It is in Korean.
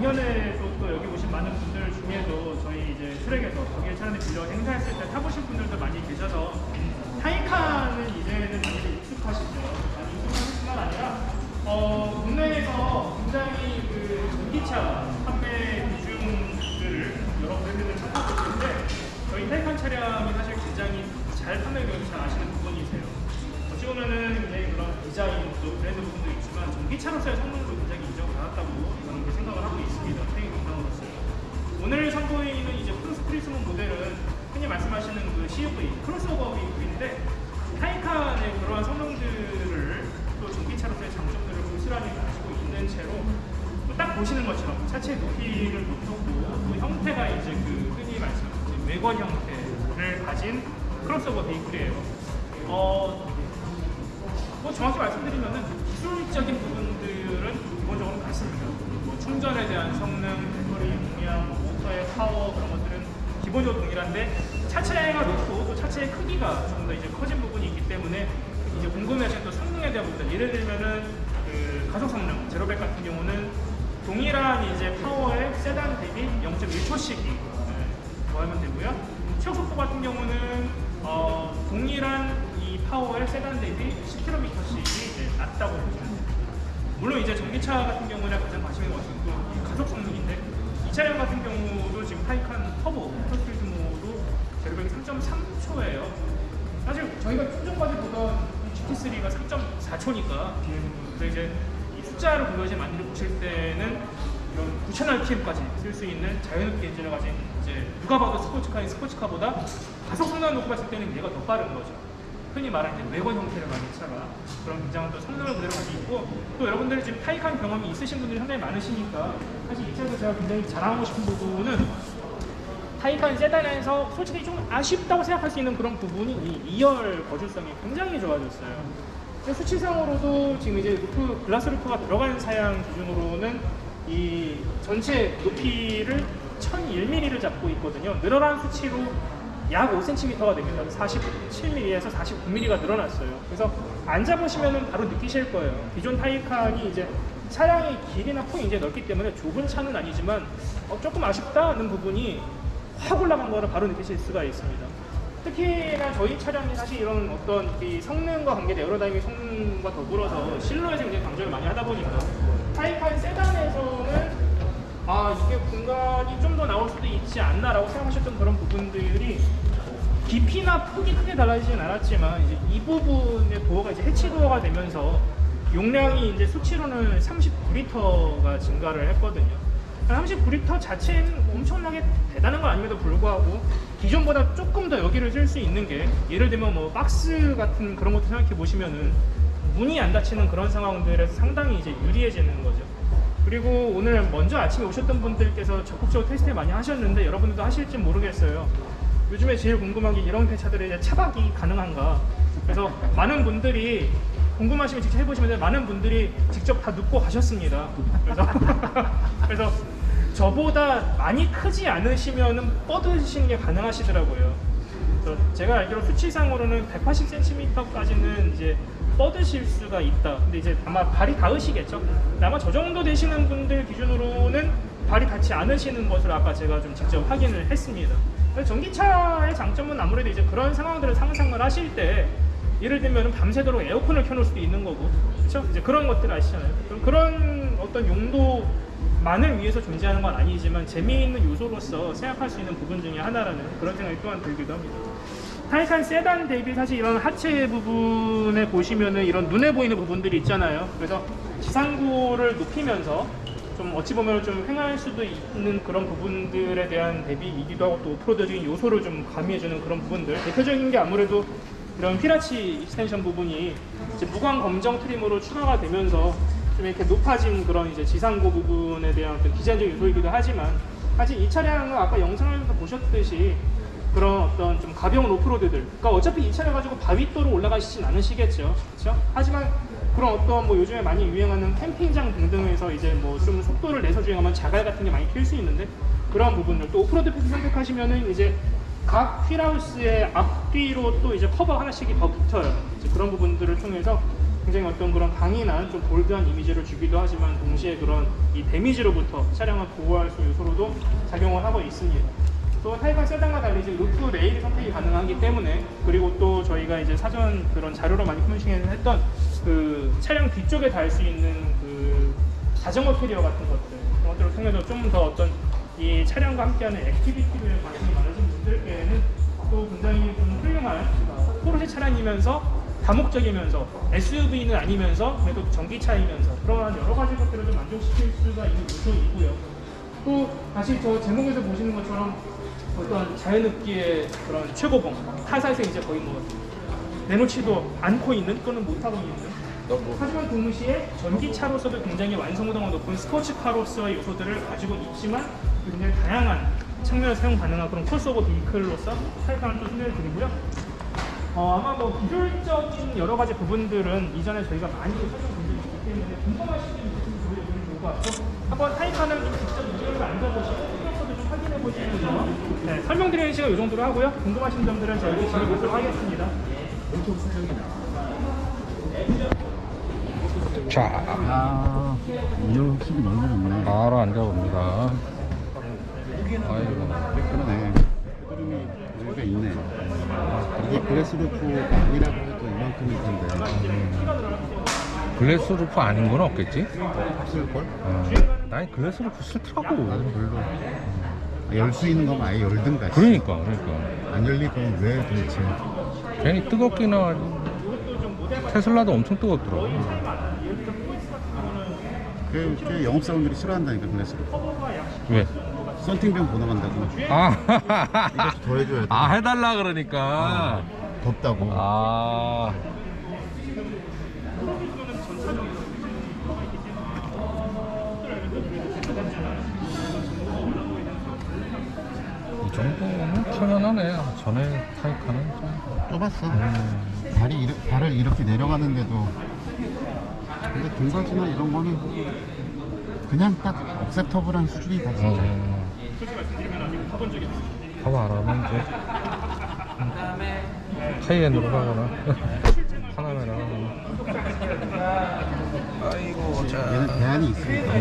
작년에도 또 여기 오신 많은 분들 중에도 저희 이제 트랙에서 거기에 차량을 빌려 행사했을 때 타보신 분들도 많이 계셔서 타이칸은 이제는 많이 익숙하시죠. 많이 익숙하실 뿐만 아니라 어, 국내에서 굉장히 그 전기차 판매 비중들을 여러 브랜드들 찾아보고 있는데 저희 타이칸 차량이 사실 굉장히 잘 판매되고 잘 아시는 부분이세요. 어찌 보면은 이제 그런 디자인 또 브랜드 부분도 있지만 전기차로서의 성능도 굉장히 인정받았다고 저는 생각을 하고 있습니다. 태기 건강으로서. 오늘 선보이는 이제 크로스 크리스몬 모델은 흔히 말씀하시는 그 CUV 크로스오버 베이크인데 타이칸의 그러한 성능들을 또 전기차로서의 장점들을 고스란히 가지고 있는 채로 뭐딱 보시는 것처럼 차체 높이를 높였고 또 형태가 이제 그 흔히 말씀하신 외관 형태를 가진 크로스오버 베이클이에요. 어, 뭐 정확히 말씀드리면은 기술적인 뭐 충전에 대한 성능, 배터리 용량, 뭐 모터의 파워 그런 것들은 기본적으로 동일한데 차체가 높고 또 차체의 크기가 좀 더 이제 커진 부분이 있기 때문에 이제 궁금해하시는 또 성능에 대한 부분들 예를 들면은 그 가속 성능 제로백 같은 경우는 동일한 이제 파워의 세단 대비 0.1초씩이 더하면 되고요. 최고 속도 같은 경우는 어, 동일한 이 파워의 세단 대비 10km씩이 이제 낮다고 보시면 돼요. 물론 이제 전기차 같은 경우는 가장 관심이 가는 이 가속 성능인데 이 차량 같은 경우도 지금 타이칸 터보 터스필드 모드 제로백이 3.3초예요. 사실 저희가 충전까지 보던 GT3가 3.4초니까 그래서 이제 이 숫자로 그것이 많이들 보실 때는 이런 9,000rpm까지 쓸 수 있는 자연흡기 엔진을 가진 이제 누가 봐도 스포츠카인 스포츠카보다 가속 성능을 놓고 봤을 때는 얘가 더 빠른 거죠. 흔히 말하는 이제 외관 형태를 가진 차가 그런 굉장한 또 성능을 그대로 가지고 있고 또 여러분들이 지금 타이칸 경험이 있으신 분들이 상당히 많으시니까 사실 이 차에서 제가 굉장히 자랑하고 싶은 부분은 타이칸 세단에서 솔직히 좀 아쉽다고 생각할 수 있는 그런 부분이 이 2열 거실성이 굉장히 좋아졌어요. 수치상으로도 지금 이제 루프 글라스 루프가 들어간 사양 기준으로는 이 전체 높이를 1001mm를 잡고 있거든요. 늘어난 수치로 약 5cm가 됩니다. 47mm에서 49mm가 늘어났어요. 그래서 앉아보시면 바로 느끼실 거예요. 기존 타이칸이 이제 차량의 길이나 폭이 이제 넓기 때문에 좁은 차는 아니지만 어, 조금 아쉽다는 부분이 확 올라간 거를 바로 느끼실 수가 있습니다. 특히나 저희 차량이 사실 이런 어떤 이 성능과 관계된 에어로다이밍 성능과 더불어서 실내에서 굉장히 강조를 많이 하다 보니까 타이칸 세단에서는 아 이게 공간이 좀 더 나올 수 도 있지 않나라고 생각하셨던 그런 부분들이 깊이나 폭이 크게 달라지진 않았지만 이제 이 부분의 도어가 이제 해치 도어가 되면서 용량이 이제 수치로는 39리터가 증가를 했거든요. 39리터 자체는 엄청나게 대단한 건 아님에도 불구하고 기존보다 조금 더 여기를 쓸 수 있는 게 예를 들면 뭐 박스 같은 그런 것도 생각해 보시면은 문이 안 닫히는 그런 상황들에서 상당히 이제 유리해지는 거죠. 그리고 오늘 먼저 아침에 오셨던 분들께서 적극적으로 테스트 많이 하셨는데 여러분들도 하실지 모르겠어요. 요즘에 제일 궁금한 게 이런 차들의 차박이 가능한가. 그래서 많은 분들이 궁금하시면 직접 해보시면. 많은 분들이 직접 다 눕고 가셨습니다. 그래서 그래서 저보다 많이 크지 않으시면은 뻗으시는 게 가능하시더라고요. 그래서 제가 알기로 수치상으로는 180cm까지는 이제 뻗으실 수가 있다. 근데 이제 아마 발이 닿으시겠죠. 아마 저 정도 되시는 분들 기준으로는 발이 닿지 않으시는 것을 아까 제가 좀 직접 확인을 했습니다. 전기차의 장점은 아무래도 이제 그런 상황들을 상상을 하실 때 예를 들면 밤새도록 에어컨을 켜놓을 수도 있는 거고, 그렇죠? 이제 그런 것들 아시잖아요. 그럼 그런 어떤 용도만을 위해서 존재하는 건 아니지만 재미있는 요소로서 생각할 수 있는 부분 중에 하나라는 그런 생각이 또한 들기도 합니다. 타이칸 세단 대비 사실 이런 하체 부분에 보시면은 이런 눈에 보이는 부분들이 있잖아요. 그래서 지상고를 높이면서 좀 어찌 보면 좀 횡할 수도 있는 그런 부분들에 대한 대비이기도 하고 또 오프로드적인 요소를 좀 가미해주는 그런 부분들. 대표적인 게 아무래도 이런 피라치 익스텐션 부분이 무광 검정 트림으로 추가가 되면서 좀 이렇게 높아진 그런 이제 지상고 부분에 대한 디자인적 요소이기도 하지만 사실 이 차량은 아까 영상에서 보셨듯이 그런 어떤 좀 가벼운 오프로드들. 그러니까 어차피 이 차를 가지고 바위도로 올라가시진 않으시겠죠. 그렇죠? 하지만 그런 어떤 뭐 요즘에 많이 유행하는 캠핑장 등등에서 이제 뭐 좀 속도를 내서 주행하면 자갈 같은 게 많이 튈 수 있는데 그런 부분들 또 오프로드 패스 선택하시면은 이제 각 휠하우스의 앞뒤로 또 이제 커버 하나씩이 더 붙어요. 이제 그런 부분들을 통해서 굉장히 어떤 그런 강인한 좀 볼드한 이미지를 주기도 하지만 동시에 그런 이 데미지로부터 차량을 보호할 수 요소로도 작용을 하고 있습니다. 또 타이칸 세단과 달리 이제 루프 레일 선택이 가능하기 때문에 그리고 또 저희가 이제 사전 그런 자료로 많이 커뮤니케이션 했던 그 차량 뒤쪽에 달 수 있는 그 자전거 캐리어 같은 것들 그런 것들을 통해서 좀 더 어떤 이 차량과 함께하는 액티비티에 관심이 많으신 분들께는 또 굉장히 좀 훌륭한 어, 포르쉐 차량이면서 다목적이면서 SUV는 아니면서 그래도 전기차이면서 그러한 여러 가지 것들을 좀 만족시킬 수가 있는 요소이고요. 또 다시 저 제목에서 보시는 것처럼 어떤 자연흡기의 그런 최고봉 타사에서 이제 거의 뭐 내놓지도 않고 있는 또는 못하고 있는 하지만 동시에 전기차로서도 굉장히 완성도가 높은 스포츠카로서의 요소들을 가지고 있지만 굉장히 다양한 측면에서 사용 가능한 그런 크로스오버 비클로서 타이칸을 또 소개해 드리고요. 어, 아마 뭐 기술적인 여러 가지 부분들은 이전에 저희가 많이 설명드린 적이 있기 때문에 궁금하신 분 있으시면 보여주면 좋을 것 같고 한번 타이칸을 좀 직접 이쪽으로 앉아보시고 좀 확인해 보시면서 네, 설명드리는 시간 이 정도로 하고요. 궁금하신 점들은 저희가 진행하도록 하겠습니다. 자, 아, 이거 확실히 넓어졌네. 바로 앉아봅니다. 아이고. 그러네. 흐름이 여기가 있네. 이게 글래스 루프 아니라고 해도 이만큼일 텐데. 글래스 루프 아닌 건 없겠지? 없을걸? 어. 난 글래스 루프 싫더라고. 나도 별로. 열 수 있는 거면 아예 열든가. 씨. 그러니까, 그러니까. 안 열릴 거면 왜 도대체. 괜히 뜨겁긴 하지. 테슬라도 엄청 뜨겁더라고. 그, 그 영업사원들이 싫어한다니까, 루프. 왜? 썬팅병 보러 간다고. 아, 이것도 더 해줘야 돼. 아 해달라 그러니까. 덥다고. 아. 정도는 편안하네. 전에 타이칸은 좀. 좁았어. 발이 이르, 발을 이렇게 내려가는데도. 근데 등받이나 이런 거는 그냥 딱 억셉터블한 수준이다, 진짜. 음. 봐봐라, 이제. 카이엔으로 가거나, 파나메라 가거나. 아이고, 자. 얘는 대안이 있으니까.